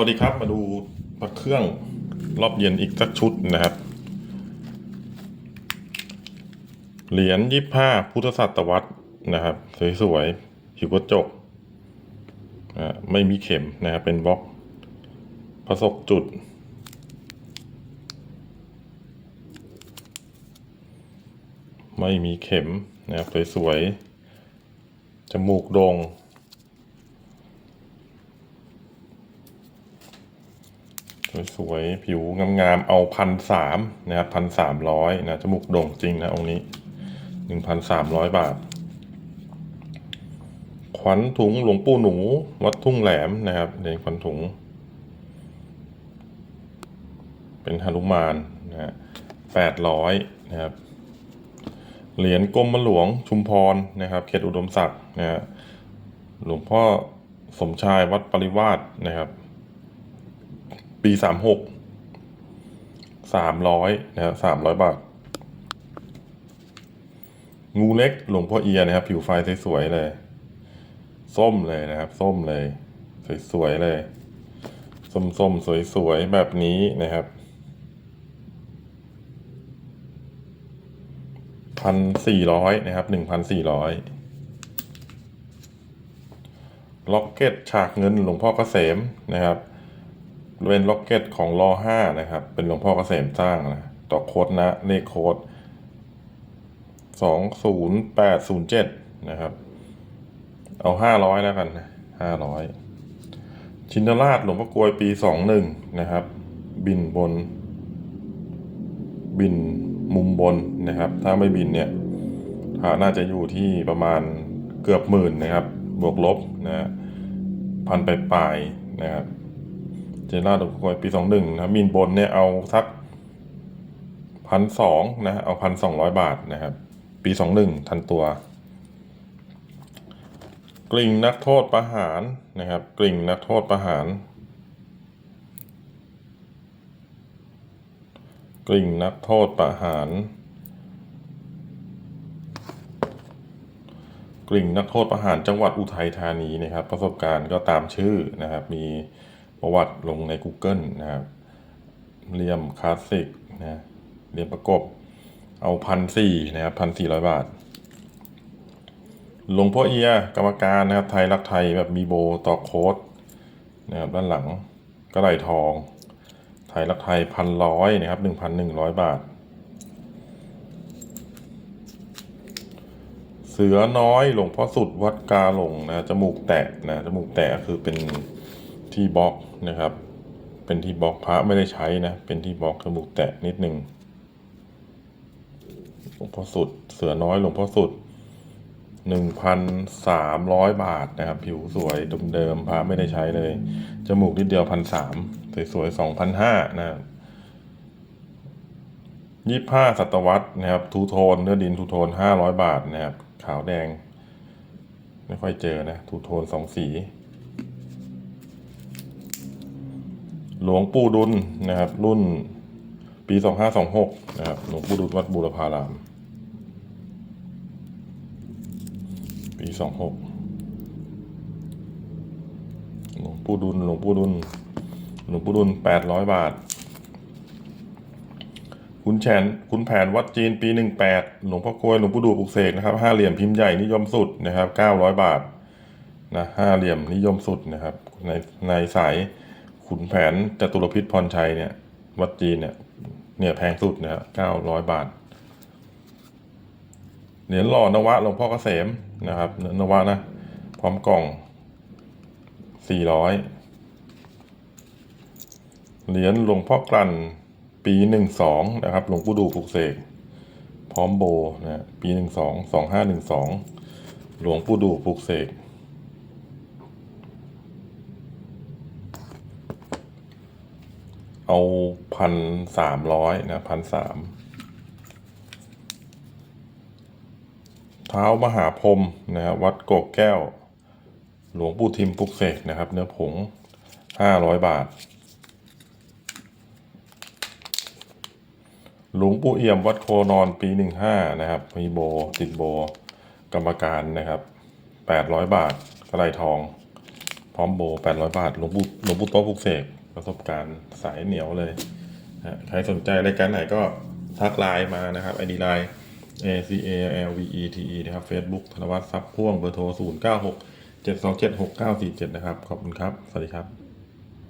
วัสดีครับมาดูพระเครื่องรอบเย็นอีกสักชุดนะครับ เหรียญยี่ห้าพุทธศตวรรษนะครับ สวยๆผิวกระจกไม่มีเข็มนะครับเป็นบล็อกผสกจุด ไม่มีเข็มนะครับสวยๆจมูกโดง่ง สวยๆ ผิวงามๆ เอาพันสามนะครับพันสามร้อยนะจมูกโด่งจริงนะองค์นี้หนึ่งพันสามร้อยบาท ขวัญถุงหลวงปู่หนู วัดทุ่งแหลมนะครับเหรียญขวัญถุง เป็นฮนุมานนะฮะแปดร้อยนะครับ เหรียญกรมหลวงชุมพรนะครับ เขตอุดมศักดิ์นะฮะหลวงพ่อสมชายวัดปริวาสนะครับ ปีสามหกสามร้อยนะครับสามร้อยบาท งูเล็กหลวงพ่อเอียนะครับ ผิวไฟสวยๆเลย ส้มเลยนะครับ ส้มเลย สวยๆเลย ส้มๆ สวยๆ แบบนี้นะครับพันสี่ร้อยนะครับหนึ่งพันสี่ร้อยล็อกเก็ตฉากเงินหลวงพ่อเกษมนะครับ เป็นล็อกเก็ตของรอห้านะครับ เป็นหลวงพ่อเกษมสร้างนะต่อโค้ดนะเลขโค้ดสองศูนย์แปดศูนย์เจ็ดนะครับ เอาห้าร้อยแล้วกันห้าร้อยชินทราชหลวงพ่อกลวยปีสองหนึ่งนะครับ บินบน บินมุมบนนะครับ ถ้าไม่บินเนี่ยฐาน่าจะอยู่ที่ประมาณเกือบหมื่นนะครับ บวกลบนะพันปลายนะครับ เจล่าดอกกวยปีสองหนึ่งนะมินบนเนี่ยเอาสักพันสองนะ เอาพันสองร้อยบาทนะครับ ปีสองหนึ่งทันตัว กลิ่งนักโทษประหารนะครับ กลิ่งนักโทษประหาร กลิ่งนักโทษประหาร กลิ่งนักโทษประหารจังหวัดอุทัยธานีนะครับ ประสบการณ์ก็ตามชื่อนะครับ มี ประวัติลงใน Google นะครับเรียมคลาสสิกนะเรียมประกบ เอาพันสี่นะครับพันสี่ร้อยบาทหลวงพ่อเอียกรรมการนะครับ ไทยรักไทยแบบมีโบต่อโค้ดนะครับด้านหลังก็ไหลทอง ไทยรักไทยพันร้อยนะครับหนึ่งพันหนึ่งร้อยบาท เสือน้อยหลวงพ่อสุดวัดกาหลงนะจมูกแตะนะจมูกแตะคือเป็น ที่บล็อกนะครับ เป็นที่บล็อกพระไม่ได้ใช้นะ เป็นที่บล็อกจมูกแตะนิดหนึ่งหลวงพ่อสุด เสือน้อยหลวงพ่อสุดหนึ่งพันสามร้อยบาทนะครับ ผิวสวยเดิมๆพระไม่ได้ใช้เลย จมูกนิดเดียวพันสามสวยๆสองพันห้านะครับยี่ห้าศตวรรษนะครับ ทูโทนเนื้อดินทูโทนห้าร้อยบาทนะครับ ขาวแดง ไม่ค่อยเจอนะ ทูโทนสองสี หลวงปู่ดุลนะครับ รุ่นปีสองห้าสองหกนะครับหลวงปู่ดุลวัดบูรพาราม ปีสองหกหลวงปู่ดุลหลวงปู่ดุลหลวงปู่ดุลแปดร้อยบาทคุณแผนคุณแผนวัดจีนปีหนึ่งแปดหลวงพ่อกลวยหลวงปู่ดูปลุกเสกนะครับห้าเหลี่ยมพิมพ์ใหญ่นิยมสุดนะครับเก้าร้อยบาทนะห้าเหลี่ยมนิยมสุดนะครับในในสาย ขุนแผนจตุรพิษพรชัยเนี่ย วัดจีนเนี่ย เนี่ยแพงสุดนะครับเก้าร้อยบาท เหรียญหล่อนวะหลวงพ่อเกษมนะครับเหรียญนวะนะ พร้อมกล่องสี่ร้อยเหรียญหลวงพ่อกลั่นปีหนึ่งสองนะครับ หลวงปู่ดูปลุกเสก พร้อมโบนะปีหนึ่งสองสองห้าหนึ่งสองหลวงปู่ดูปลุกเสก เอาพันสามร้อยนะพันสามเท้ามหาพรมนะครับวัดโกกแก้ว หลวงปู่ทิมปุกเสกนะครับ เนื้อผงห้าร้อยบาท หลวงปู่เอี่ยมวัดโคนอนปีหนึ่งห้านะครับมีโบติดโบ กรรมการนะครับแปดร้อยบาทกระไรทอง พร้อมโบแปดร้อยบาทหลวงปู่หลวงปู่โต๊ะปุกเสก ประสบการณ์สายเหนียวเลยนะใครสนใจรายการไหนก็ทักไลน์มานะครับไอดีไลน์ A C A L V E T E นะครับ Facebook ธนวัฒน์ทรัพย์พ่วงเบอร์โทร 0 9 6 7 2 7 6 9 4 7 นะครับ ขอบคุณครับ สวัสดีครับ